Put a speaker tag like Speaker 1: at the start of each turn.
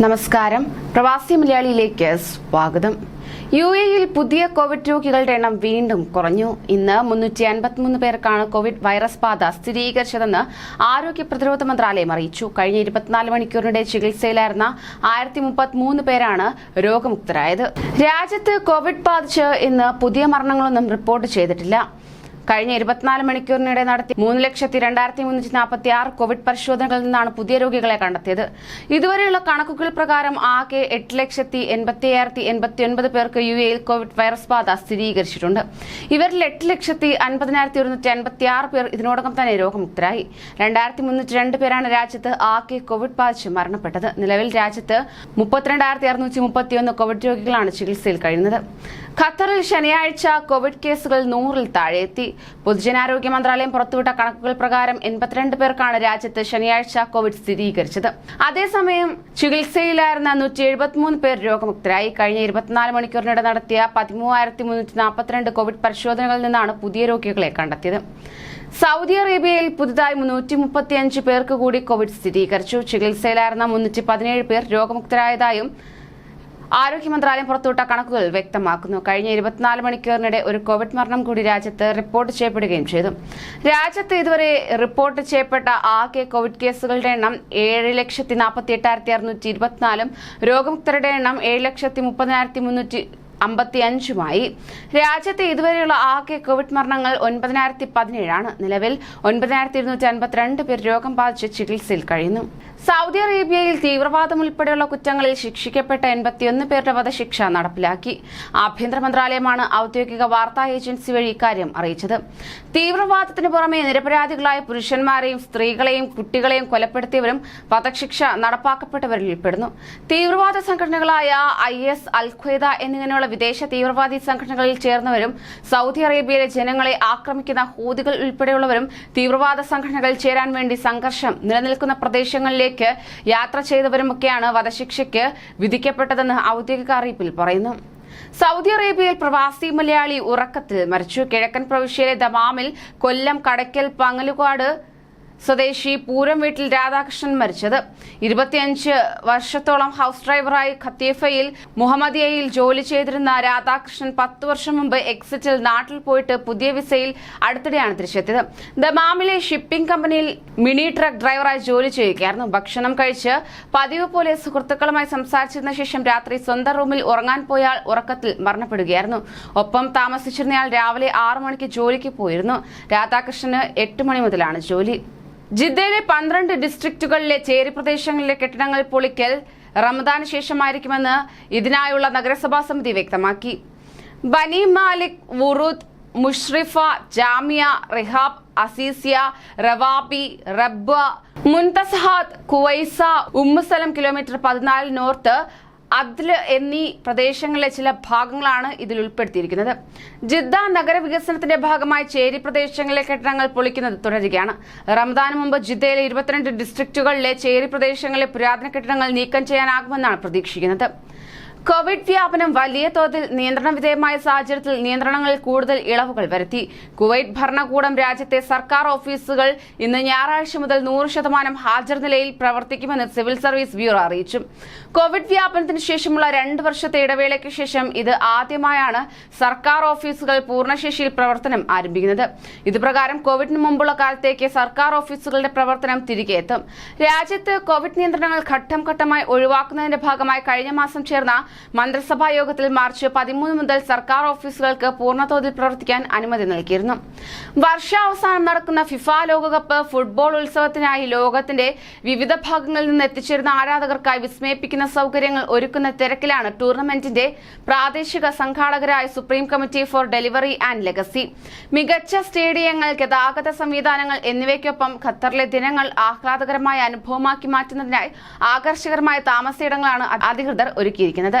Speaker 1: നമസ്കാരം. പ്രവാസി മലയാളിയിലേക്ക് സ്വാഗതം. യു എയിൽ പുതിയ കോവിഡ് രോഗികളുടെ എണ്ണം വീണ്ടും കുറഞ്ഞു. ഇന്ന് മുന്നൂറ്റി അൻപത്തിമൂന്ന് പേർക്കാണ് കോവിഡ് വൈറസ് ബാധ സ്ഥിരീകരിച്ചതെന്ന് ആരോഗ്യ പ്രതിരോധ മന്ത്രാലയം അറിയിച്ചു. കഴിഞ്ഞ ഇരുപത്തിനാല് മണിക്കൂറിനിടെ ചികിത്സയിലായിരുന്ന ആയിരത്തി മുപ്പത്തിമൂന്ന് പേരാണ് രോഗമുക്തരായത്. രാജ്യത്ത് കോവിഡ് ബാധിച്ച് ഇന്ന് പുതിയ മരണങ്ങളൊന്നും റിപ്പോർട്ട് ചെയ്തിട്ടില്ല. കഴിഞ്ഞ ഇരുപത്തിനാല് മണിക്കൂറിനിടെ നടത്തി മൂന്ന് ലക്ഷത്തി രണ്ടായിരത്തി മുന്നൂറ്റി നാൽപ്പത്തി ആറ് കോവിഡ് പരിശോധനകളിൽ നിന്നാണ് പുതിയ രോഗികളെ കണ്ടെത്തിയത്. ഇതുവരെയുള്ള കണക്കുകൾ പ്രകാരം ആകെ എട്ട് ലക്ഷത്തി എൺപത്തിയായിരത്തി എൺപത്തി ഒൻപത് പേർക്ക് യു എയിൽ കോവിഡ് വൈറസ് ബാധ സ്ഥിരീകരിച്ചിട്ടുണ്ട്. ഇവരിൽ എട്ട് ലക്ഷത്തി അൻപതിനായിരത്തി ഒരുന്നൂറ്റി അൻപത്തി ആറ് പേർ ഇതിനോടകം തന്നെ രോഗമുക്തരായി. രണ്ടായിരത്തി മുന്നൂറ്റി രണ്ട് പേരാണ് രാജ്യത്ത് ആകെ കോവിഡ് ബാധിച്ച് മരണപ്പെട്ടത്. നിലവിൽ രാജ്യത്ത് മുപ്പത്തിരണ്ടായിരത്തി അറുന്നൂറ്റി മുപ്പത്തിയൊന്ന് കോവിഡ് രോഗികളാണ് ചികിത്സയിൽ കഴിയുന്നത്. ഖത്തറിൽ ശനിയാഴ്ച കോവിഡ് കേസുകൾ നൂറിൽ താഴെയെത്തി. പൊതുജനാരോഗ്യ മന്ത്രാലയം പുറത്തുവിട്ട കണക്കുകൾ പ്രകാരം എൺപത്തിരണ്ട് പേർക്കാണ് രാജ്യത്ത് ശനിയാഴ്ച കോവിഡ് സ്ഥിരീകരിച്ചത്. അതേസമയം ചികിത്സയിലായിരുന്ന നൂറ്റി എഴുപത്തിമൂന്ന് പേർ രോഗമുക്തരായി. കഴിഞ്ഞ ഇരുപത്തിനാല് മണിക്കൂറിനിടെ നടത്തിയ പതിമൂവായിരത്തി മുന്നൂറ്റി നാൽപ്പത്തിരണ്ട് കോവിഡ് പരിശോധനകളിൽ നിന്നാണ് പുതിയ രോഗികളെ കണ്ടെത്തിയത്. സൗദി അറേബ്യയിൽ പുതുതായി മുന്നൂറ്റി മുപ്പത്തിയഞ്ച് പേർക്ക് കൂടി കോവിഡ് സ്ഥിരീകരിച്ചു. ചികിത്സയിലായിരുന്ന മുന്നൂറ്റി പതിനേഴ് പേർ രോഗമുക്തരായതായും ആരോഗ്യ മന്ത്രാലയം പുറത്തുവിട്ട കണക്കുകൾ വ്യക്തമാക്കുന്നു. കഴിഞ്ഞ ഇരുപത്തിനാല് മണിക്കൂറിനിടെ ഒരു കോവിഡ് മരണം കൂടി രാജ്യത്ത് റിപ്പോർട്ട് ചെയ്യപ്പെടുകയും ചെയ്തു. രാജ്യത്ത് ഇതുവരെ റിപ്പോർട്ട് ചെയ്യപ്പെട്ട ആകെ കോവിഡ് കേസുകളുടെ എണ്ണം ഏഴ് ലക്ഷത്തി നാൽപ്പത്തി എട്ടായിരത്തി അറുന്നൂറ്റി ഇരുപത്തിനാലും രോഗമുക്തരുടെ എണ്ണം ഏഴ് ലക്ഷത്തി മുപ്പതിനായിരത്തി മുന്നൂറ്റി അമ്പത്തി അഞ്ചുമായി രാജ്യത്തെ ഇതുവരെയുള്ള ആകെ കോവിഡ് മരണങ്ങൾ ഒൻപതിനായിരത്തി പതിനേഴാണ് നിലവിൽ ഒൻപതിനായിരത്തി ഇരുന്നൂറ്റി അൻപത്തിരണ്ട് പേർ രോഗം ബാധിച്ച് ചികിത്സയിൽ കഴിയുന്നു. സൗദി അറേബ്യയിൽ തീവ്രവാദം ഉൾപ്പെടെയുള്ള കുറ്റങ്ങളിൽ ശിക്ഷിക്കപ്പെട്ട എൺപത്തിയൊന്ന് പേരുടെ വധശിക്ഷ നടപ്പിലാക്കി. ആഭ്യന്തര മന്ത്രാലയമാണ് ഔദ്യോഗിക വാർത്താ ഏജൻസി വഴി ഇക്കാര്യം അറിയിച്ചത്. തീവ്രവാദത്തിന് പുറമെ നിരപരാധികളായ പുരുഷന്മാരെയും സ്ത്രീകളെയും കുട്ടികളെയും കൊലപ്പെടുത്തിയവരും വധശിക്ഷ നടപ്പാക്കപ്പെട്ടവരിൽ ഉൾപ്പെടുന്നു. തീവ്രവാദ സംഘടനകളായ ഐ എസ് അൽ എന്നിങ്ങനെയുള്ള വിദേശ തീവ്രവാദി സംഘടനകളിൽ ചേർന്നവരും സൗദി അറേബ്യയിലെ ജനങ്ങളെ ആക്രമിക്കുന്ന ഹൂതികൾ ഉൾപ്പെടെയുള്ളവരും തീവ്രവാദ സംഘടനകളിൽ ചേരാൻ വേണ്ടി സംഘർഷം നിലനിൽക്കുന്ന പ്രദേശങ്ങളിലേക്ക് യാത്ര ചെയ്തവരുമൊക്കെയാണ് വധശിക്ഷയ്ക്ക് വിധിക്കപ്പെട്ടതെന്ന് ഔദ്യോഗിക അറിയിപ്പിൽ പറയുന്നു. സൗദി അറേബ്യയിൽ പ്രവാസി മലയാളി ഉറക്കത്തിൽ മരിച്ചു. കിഴക്കൻ പ്രവിശ്യയിലെ ദമാമിൽ കൊല്ലം കടയ്ക്കൽ പങ്ങലുകാട് സ്വദേശി പൂരം വീട്ടിൽ രാധാകൃഷ്ണൻ മരിച്ചത്. ഇരുപത്തിയഞ്ച് വർഷത്തോളം ഹൗസ് ഡ്രൈവറായി ഖത്തീഫയിൽ മുഹമ്മദിയയിൽ ജോലി ചെയ്തിരുന്ന രാധാകൃഷ്ണൻ പത്ത് വർഷം മുമ്പ് എക്സിറ്റിൽ നാട്ടിൽ പോയിട്ട് പുതിയ വിസയിൽ അടുത്തിടെയാണ് തിരിച്ചെത്തിയത്. ദമാമിലെ ഷിപ്പിംഗ് കമ്പനിയിൽ മിനി ട്രക്ക് ഡ്രൈവറായി ജോലി ചെയ്യുകയായിരുന്നു. ഭക്ഷണം കഴിച്ച് പതിവ് പോലെ സുഹൃത്തുക്കളുമായി സംസാരിച്ചിരുന്ന ശേഷം രാത്രി സ്വന്തം റൂമിൽ ഉറങ്ങാൻ പോയാൽ ഉറക്കത്തിൽ മരണപ്പെടുകയായിരുന്നു. ഒപ്പം താമസിച്ചിരുന്നയാൾ രാവിലെ ആറു മണിക്ക് ജോലിക്ക് പോയിരുന്നു. രാധാകൃഷ്ണന് എട്ട് മണി മുതലാണ് ജോലി. ജിദ്ദയിലെ പന്ത്രണ്ട് ഡിസ്ട്രിക്റ്റുകളിലെ ചേരി പ്രദേശങ്ങളിലെ കെട്ടിടങ്ങൾ പൊളിക്കൽ റമദാന് ശേഷമായിരിക്കുമെന്ന് ഇതിനായുള്ള നഗരസഭാ സമിതി വ്യക്തമാക്കി. Bani Malik Wurud Mushrifa Jamia Rihab Aziziya Rawabi Rabba Muntazahat Kuwaiza Umm Salam kilometre പതിനാല് നോർത്ത് അദ്ല് എന്നീ പ്രദേശങ്ങളിലെ ചില ഭാഗങ്ങളാണ് ഇതിൽ ഉൾപ്പെടുത്തിയിരിക്കുന്നത്. ജിദ്ദ നഗരവികസനത്തിന്റെ ഭാഗമായി ചേരി പ്രദേശങ്ങളിലെ കെട്ടിടങ്ങൾ പൊളിക്കുന്നത് തുടരുകയാണ്. റംദാന് മുമ്പ് ജിദ്ദയിലെ ഇരുപത്തിരണ്ട് ഡിസ്ട്രിക്റ്റുകളിലെ ചേരി പ്രദേശങ്ങളിലെ പുരാതന കെട്ടിടങ്ങൾ നീക്കം ചെയ്യാനാകുമെന്നാണ് പ്രതീക്ഷിക്കുന്നത്. കോവിഡ് വ്യാപനം വലിയ തോതിൽ നിയന്ത്രണ വിധേയമായ സാഹചര്യത്തിൽ നിയന്ത്രണങ്ങളിൽ കൂടുതൽ ഇളവുകൾ വരുത്തി. കുവൈറ്റ് ഭരണകൂടം രാജ്യത്തെ സർക്കാർ ഓഫീസുകൾ ഇന്ന് ഞായറാഴ്ച മുതൽ നൂറ് ശതമാനം ഹാജർ നിലയിൽ പ്രവർത്തിക്കുമെന്ന് സിവിൽ സർവീസ് ബ്യൂറോ അറിയിച്ചു. കോവിഡ് വ്യാപനത്തിന് ശേഷമുള്ള രണ്ട് വർഷത്തെ ഇടവേളയ്ക്ക് ശേഷം ഇത് ആദ്യമായാണ് സർക്കാർ ഓഫീസുകൾ പൂർണശേഷിയിൽ പ്രവർത്തനം ആരംഭിക്കുന്നത്. ഇതുപ്രകാരം കോവിഡിന് മുമ്പുള്ള കാലത്തേക്ക് സർക്കാർ ഓഫീസുകളുടെ പ്രവർത്തനം തിരികെ എത്തും. രാജ്യത്ത് കോവിഡ് നിയന്ത്രണങ്ങൾ ഘട്ടം ഘട്ടമായി ഒഴിവാക്കുന്നതിന്റെ ഭാഗമായി കഴിഞ്ഞ മാസം ചേർന്ന മന്ത്രിസഭാ യോഗത്തിൽ മാർച്ച് പതിമൂന്ന് മുതൽ സർക്കാർ ഓഫീസുകൾക്ക് പൂർണതോതിൽ പ്രവർത്തിക്കാൻ അനുമതി നൽകിയിരുന്നു. വർഷാവസാനം നടക്കുന്ന ഫിഫ ലോകകപ്പ് ഫുട്ബോൾ ഉത്സവത്തിനായി ലോകത്തിന്റെ വിവിധ ഭാഗങ്ങളിൽ നിന്ന് എത്തിച്ചേരുന്ന ആരാധകർക്കായി വിസ്മയിപ്പിക്കുന്ന സൗകര്യങ്ങൾ ഒരുക്കുന്ന തിരക്കിലാണ് ടൂർണമെന്റിന്റെ പ്രാദേശിക സംഘാടകരായ Supreme Committee for Delivery and Legacy. മികച്ച സ്റ്റേഡിയങ്ങൾ ഗതാഗത സംവിധാനങ്ങൾ എന്നിവയ്ക്കൊപ്പം ഖത്തറിലെ ദിനങ്ങൾ ആഹ്ലാദകരമായ അനുഭവമാക്കി മാറ്റുന്നതിനായി ആകർഷകരമായ താമസയിടങ്ങളാണ് അധികൃതർ ഒരുക്കിയിരിക്കുന്നത്.